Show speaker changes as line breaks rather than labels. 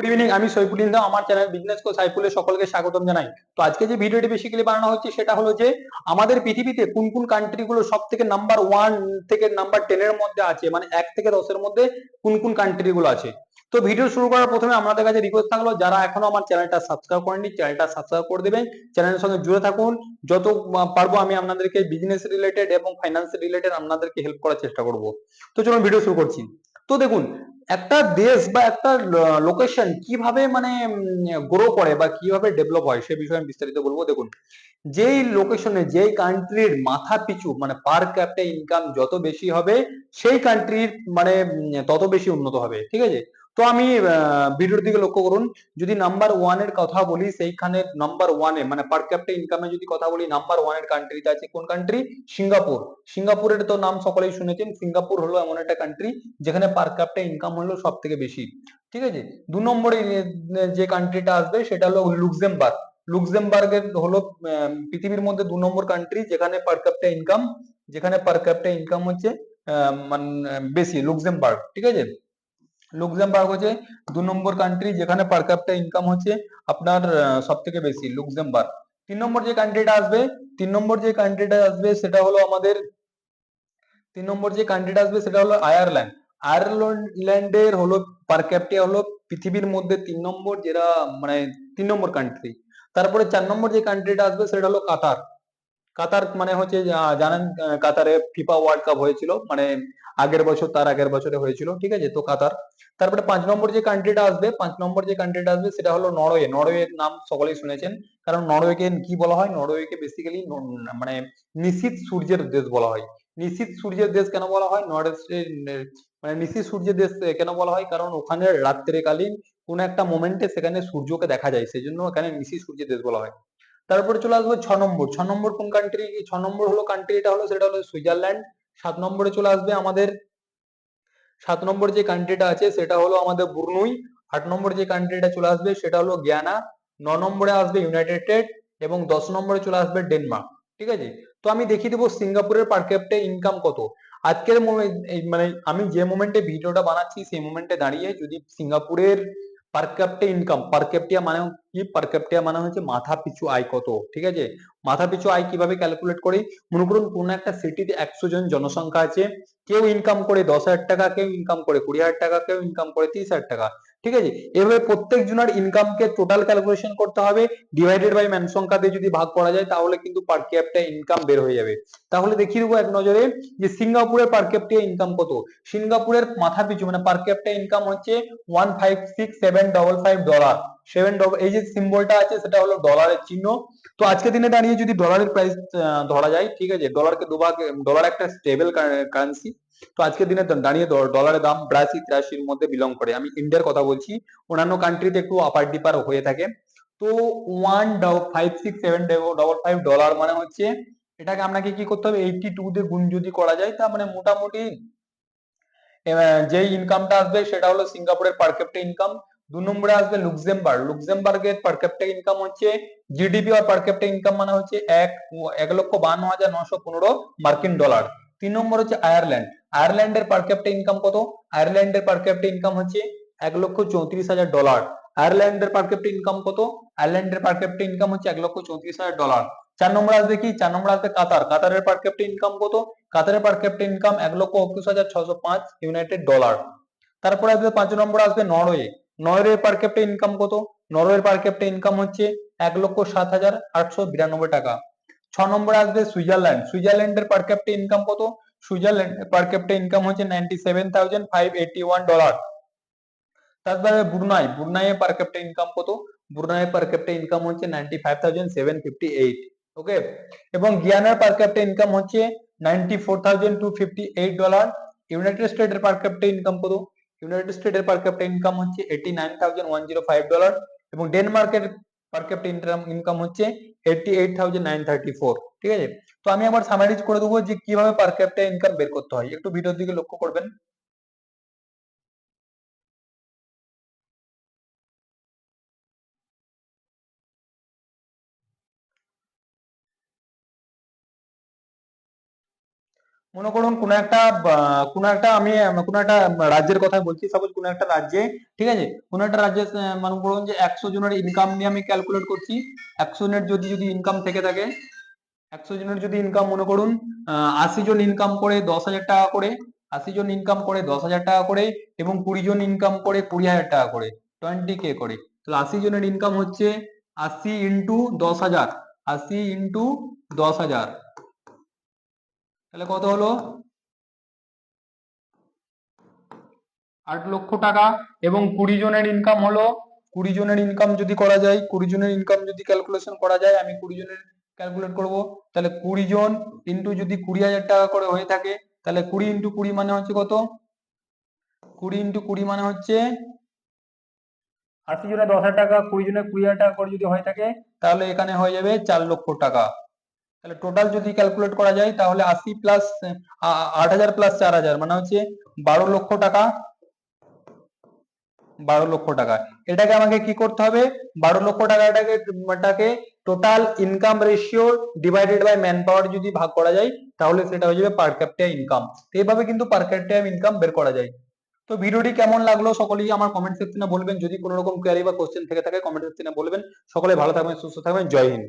Good evening আমি সৈফুল ইন্দা আমার channel business কো সাইফুলে সকলকে স্বাগতম জানাই। তো আজকে যে ভিডিওটি বেসিক্যালি বানানো হচ্ছে, সেটা হলো যে, আমাদের পৃথিবীতে কোন কোন কান্ট্রি গুলো সব থেকে নাম্বার ওয়ান থেকে নাম্বার টেন এর মধ্যে আছে মানে এক থেকে দশের মধ্যে কোন কোন কান্ট্রি গুলো আছে? তো ভিডিও শুরু করার প্রথমে আপনাদের কাছে রিকোয়েস্ট থাকল, যারা এখনও আমার চ্যানেলটা সাবস্ক্রাইব করেননি চ্যানেলটা সাবস্ক্রাইব করে দেবেন। চ্যানেলের সঙ্গে জুড়ে থাকুন। যত পারব আমি আপনাদেরকে বিজনেস রিলেটেড এবং ফাইন্যান্স রিলেটেড আপনাদেরকে হেল্প করার চেষ্টা করব। তো চলুন ভিডিও শুরু করছি। তো দেখুন, একটা দেশ বা একটা লোকেশন কীভাবে মানে গ্রো করে বা কীভাবে ডেভেলপ হয় সে বিষয়ে আমি বিস্তারিত বলব। দেখুন, যেই লোকেশনে যেই কান্ট্রির মাথা পিছু মানে পার ক্যাপিটা ইনকাম যত বেশি হবে, সেই কান্ট্রির মানে তত বেশি উন্নত হবে, ঠিক আছে? তো আমি ভিডিওর দিকে লক্ষ্য করুন। যদি নাম্বার ওয়ানের কথা বলি, সেইখানে নাম্বার ওয়ানে মানে পার ক্যাপিটা ইনকামে যদি কথা বলি নাম্বার ওয়ানের কান্ট্রিতে আছে কোন কান্ট্রি সিঙ্গাপুর। সিঙ্গাপুরের তো নাম সকলেই শুনেছেন। সিঙ্গাপুর হলো এমন একটা কান্ট্রি যেখানে পার ক্যাপিটা ইনকাম হলো সব থেকে বেশি। ঠিক আছে? দু নম্বরে যে কান্ট্রিটা আসবে, সেটা হলো লুক্সেমবার্গ লুক্সেমবার্গের হলো পৃথিবীর মধ্যে দু নম্বর কান্ট্রি যেখানে পার ক্যাপিটা ইনকাম যেখানে পার ক্যাপিটা ইনকাম হচ্ছে মানে বেশি লুক্সেমবার্গ ঠিক আছে? লুক্সেমবার্গ হচ্ছে, দু নম্বর কান্ট্রি যেখানে পার ক্যাপিটা ইনকাম হচ্ছে, আপনার সব থেকে বেশি লুক্সেমবার্গ তিন নম্বর যে কান্ট্রিটা আসবে, তিন নম্বর যে কান্ট্রিটা আসবে, সেটা হলো আমাদের, তিন নম্বর যে কান্ট্রিটা আসবে, সেটা হলো আয়ারল্যান্ড আয়ারল্যান্ডের হলো পার ক্যাপিটা হলো পৃথিবীর মধ্যে তিন নম্বর যেটা মানে তিন নম্বর কান্ট্রি তারপরে চার নম্বর যে কান্ট্রিটা আসবে, সেটা হলো কাতার কাতার মানে হচ্ছে জানেন কাতারে ফিফা ওয়ার্ল্ড কাপ হয়েছিল মানে আগের বছর, তার আগের বছরে হয়েছিল, ঠিক আছে, তো কাতার। তারপরে পাঁচ নম্বর যে কান্ট্রিটা আসবে, পাঁচ নম্বর যে কান্ট্রিটা আসবে, সেটা হলো নরওয়ে। নরওয়ের নাম সকলেই শুনেছেন, কারণ নরওয়েকে কি বলা হয়? নরওয়েকে বেসিক্যালি মানে নিশীত সূর্যের দেশ বলা হয়। নিশীত সূর্যের দেশ কেন বলা হয়? নরওয়ে মানে নিশীত সূর্যের দেশ কেন বলা হয়? কারণ ওখানে রাত্রেকালীন কোন একটা মোমেন্টে সেখানে সূর্যকে দেখা যায় সেই জন্য এখানে নিশীত সূর্যের দেশ বলা হয়। তারপরে চলে আসব ছ নম্বর। ছ নম্বর কোন কান্ট্রি ছ নম্বর হলো কান্ট্রি এটা হলো, সেটা হলো সুইজারল্যান্ড। সাত নম্বরে চলে আসবে আমাদের, সাত নম্বর যে কান্ট্রিটা আছে সেটা হলো আমাদের বুরনুই। আট নম্বর যে কান্ট্রিটা চলে আসবে সেটা হলো গিয়ানা। ন নম্বরে আসবে ইউনাইটেড স্টেট এবং দশ নম্বরে চলে আসবে ডেনমার্ক ঠিক আছে? তো আমি দেখিয়ে দেবো সিঙ্গাপুরের পার ক্যাপিটা ইনকাম কত। আজকের মানে আমি যে মোমেন্টে ভিডিওটা বানাচ্ছি সেই মোমেন্টে দাঁড়িয়ে যদি সিঙ্গাপুরের পার ইনকাম পার মানে কি? পার মানে হচ্ছে মাথা পিছু আয় কত? ঠিক আছে? মাথা পিছু আয় কীভাবে ক্যালকুলেট করি? মনে করুন কোন একটা সিটিতে একশো জন জনসংখ্যা আছে, কেউ ইনকাম করে দশ হাজার টাকা, কেউ ইনকাম করে কুড়ি হাজার টাকা, কেউ ইনকাম করে তিরিশ হাজার টাকা। ঠিক আছে? এভাবে প্রত্যেক জনের ইনকামকে টোটাল ক্যালকুলেশন করতে হবে ডিভাইডেড বাই ম্যান সংখ্যা দিয়ে যদি ভাগ করা যায়, তাহলে কিন্তু পার ক্যাপিটা ইনকাম বের হয়ে যাবে। তাহলে দেখিয়ে দেবো এক নজরে যে সিঙ্গাপুরের পার ক্যাপিটা ইনকাম কত? সিঙ্গাপুরের মাথা পিছু মানে পার ক্যাপিটা ইনকাম হচ্ছে one five six seven double five dollar seven double এই যে সিম্বলটা আছে, সেটা হলো ডলারের চিহ্ন। তো আজকের দিনে দাঁড়িয়ে যদি ডলারের প্রাইস ধরা যায়, ঠিক আছে? ডলারকে দুভাগ ডলার একটা স্টেবল কারেন্সি তো আজকের দিনে দাঁড়িয়ে ডলারের দাম বিরাশি তিরাশির মধ্যে বিলং করে। আমি ইন্ডিয়ার কথা বলছি, অন্যান্য কান্ট্রিতে একটু আপার ডিপার হয়ে থাকে। তো one five six seven double five dollar মানে হচ্ছে, এটাকে আপনাকে কি করতে হবে এইটটি টু দিয়ে গুণ যদি করা যায় তা মানে মোটামুটি যে ইনকামটা আসবে সেটা হলো সিঙ্গাপুরের পার ইনকাম দু নম্বরে আসবে লুক্সেমবার্গ। লুক্সেমবার্গের পার ইনকাম হচ্ছে জিডিপি আর পার ইনকাম মানে হচ্ছে এক এক লক্ষ বান্ন হাজার নশো পনেরো মার্কিন ডলার তিন নম্বর হচ্ছে আয়ারল্যান্ড আয়ারল্যান্ডের পার ক্যাপিটা ইনকাম কত? আয়ারল্যান্ডের পার ক্যাপিটা ইনকাম হচ্ছে এক লক্ষ চৌত্রিশ হাজার ডলার আয়ারল্যান্ডের পার ক্যাপিটা ইনকাম কত? আয়ারল্যান্ডের পার ক্যাপিটা ইনকাম হচ্ছে এক লক্ষ চৌত্রিশ হাজার ডলার চার নম্বর আসবে কি? চার নম্বর আসবে কাতার কাতারের পার ক্যাপিটা ইনকাম কত? কাতারের পার ক্যাপিটা ইনকাম এক লক্ষ একুশ হাজার ছশো পাঁচ ইউনাইটেড ডলার তারপরে আসবে পাঁচ নম্বর আসবে Norway Norway per capita income কত? নরওয়ের পার ক্যাপিটা ইনকাম হচ্ছে এক লক্ষ সাত হাজার আটশো বিরানব্বই টাকা। ছ নম্বরে আসবে সুইজারল্যান্ড। সুইজারল্যান্ডের পার ক্যাপিটা ইনকাম কত? সুইজারল্যান্ড পার ক্যাপিটা ইনকাম হচ্ছে ninety seven thousand five eighty one dollar তারপরে বুরনাই। বুরনাইয়ের পার ক্যাপিটা ইনকাম কত? বুরনাইয়ের পার ক্যাপিটা ইনকাম হচ্ছে ninety five thousand seven fifty eight okay এবং গিয়ানার পার ক্যাপিটা ইনকাম হচ্ছে ninety four thousand two fifty eight dollar United স্টেটের per capita income কত? ইউনাইটেড স্টেটের পার ক্যাপিটা ইনকাম হচ্ছে eighty nine thousand one zero five dollar এবং ডেনমার্কের per capita income হচ্ছে eighty eight thousand nine thirty four ঠিক আছে? তো আমি আবার সামারাইজ করে দেবো যে কীভাবে পার ক্যাপিটা ইনকাম বের করতে হয়। একটু ভিডিওর দিকে লক্ষ্য করবেন। মনে করুন কোন একটা কোন একটা আমি, কোন একটা রাজ্যের কথা বলছি সাপোজ কোন একটা রাজ্যে, ঠিক আছে? কোন একটা রাজ্যে মনে করুন যে একশো জনের ইনকাম নিয়ে আমি ক্যালকুলেট করছি, একশো জনের যদি যদি ইনকাম থেকে থাকে, একশো জনের যদি ইনকাম মনে করুন আশি জন ইনকাম করে দশ হাজার টাকা করে, আশি জন ইনকাম করে দশ হাজার টাকা করে এবং কুড়ি জন ইনকাম করে কুড়ি হাজার টাকা করে টোয়েন্টি কে করে। তাহলে আশি জনের ইনকাম হচ্ছে আশি ইন্টু দশ হাজার, আশি ইন্টু দশ হাজার। তাহলে কত হলো? আট লক্ষ টাকা এবং কুড়ি জনের ইনকাম হলো। কুড়ি জনের ইনকাম যদি করা যায়, কুড়ি জনের ইনকাম যদি ক্যালকুলেশন করা যায়, আমি কুড়ি জনের ক্যালকুলেট করব। তাহলে কুড়ি জন ইন্টু যদি কুড়ি হাজার টাকা করে হয়ে থাকে, তাহলে কুড়ি ইন্টু কুড়ি মানে হচ্ছে কত? কুড়ি ইন্টু কুড়ি মানে হচ্ছে আশি জনের দশ হাজার টাকা, কুড়ি জনের কুড়ি হাজার টাকা করে যদি হয়ে থাকে, তাহলে এখানে হয়ে যাবে চার লক্ষ টাকা। তাহলে টোটাল যদি ক্যালকুলেট করা যায়, তাহলে আশি প্লাস আট হাজার প্লাস চার হাজার মানে হচ্ছে বারো লক্ষ টাকা, বারো লক্ষ টাকা। এটাকে আমাকে কি করতে হবে? বারো লক্ষ টাকাটাকে, টাকে total income ratio divided by man power যদি ভাগ করা যায়, তাহলে সেটা হয়ে যাবে পার ক্যাপিটা ইনকাম এইভাবে কিন্তু পার ক্যাপিটা ইনকাম বের করা যায়। তো ভিডিওটি কেমন লাগল সকলেই আমার কমেন্ট সেকশনে বলবেন। যদি কোনো রকম কোয়ারি বা কোশ্চেন থেকে থাকে কমেন্ট সেকশনে বলবেন। সকলে ভালো থাকবেন, সুস্থ থাকবেন। জয় হিন্দ।